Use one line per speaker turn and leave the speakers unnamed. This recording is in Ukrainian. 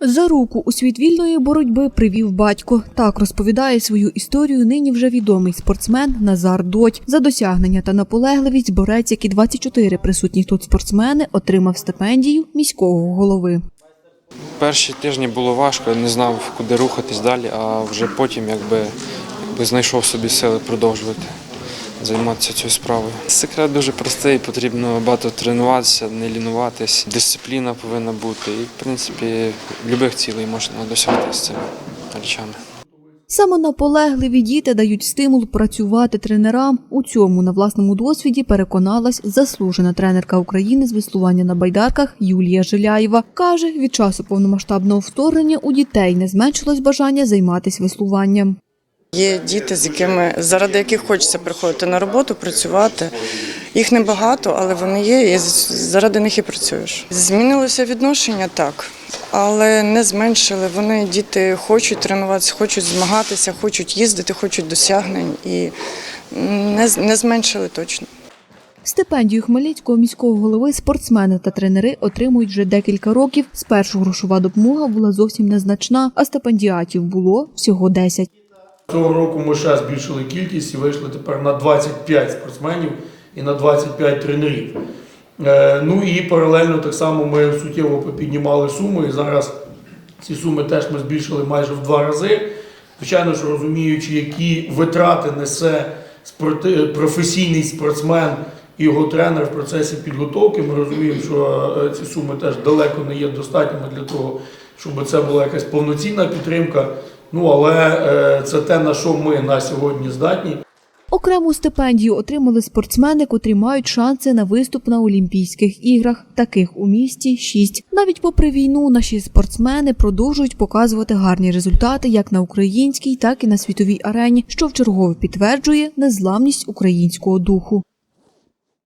За руку у світ вільної боротьби привів батько. Так розповідає свою історію нині вже відомий спортсмен Назар Доть. За досягнення та наполегливість борець, як і 24 присутні тут спортсмени, отримав стипендію міського голови.
Перші тижні було важко, я не знав, куди рухатись далі, а вже потім якби, якби знайшов собі сили продовжувати займатися цією справою. Секрет дуже простий, потрібно багато тренуватися, не лінуватись, дисципліна повинна бути. І, в принципі, любих цілей можна досягти з цими речами.
Саме наполегливі діти дають стимул працювати тренерам. У цьому на власному досвіді переконалась заслужена тренерка України з веслування на байдарках Юлія Жиляєва. Каже, від часу повномасштабного вторгнення у дітей не зменшилось бажання займатися веслуванням.
Є діти, з якими заради яких хочеться приходити на роботу, працювати. Їх небагато, але вони є, і заради них і працюєш. Змінилося відношення так, але не зменшили. Вони діти хочуть тренуватися, хочуть змагатися, хочуть їздити, хочуть досягнень і не, не зменшили точно.
Стипендію Хмельницького міського голови спортсмени та тренери отримують вже декілька років. Спершу грошова допомога була зовсім незначна, а стипендіатів було всього 10.
Цього року ми ще збільшили кількість і вийшли тепер на 25 спортсменів і на 25 тренерів. Е, Ну і паралельно так само ми суттєво попіднімали суми, і зараз ці суми теж ми збільшили майже в два рази. Звичайно, що розуміючи, які витрати несе професійний спортсмен і його тренер в процесі підготовки, ми розуміємо, що е, ці суми теж далеко не є достатніми для того, щоб це була якась повноцінна підтримка. Ну але е, це те, на що ми на сьогодні здатні.
Окрему стипендію отримали спортсмени, котрі мають шанси на виступ на Олімпійських іграх. Таких у місті шість. Навіть попри війну, наші спортсмени продовжують показувати гарні результати як на українській, так і на світовій арені, що вчергове підтверджує незламність українського духу.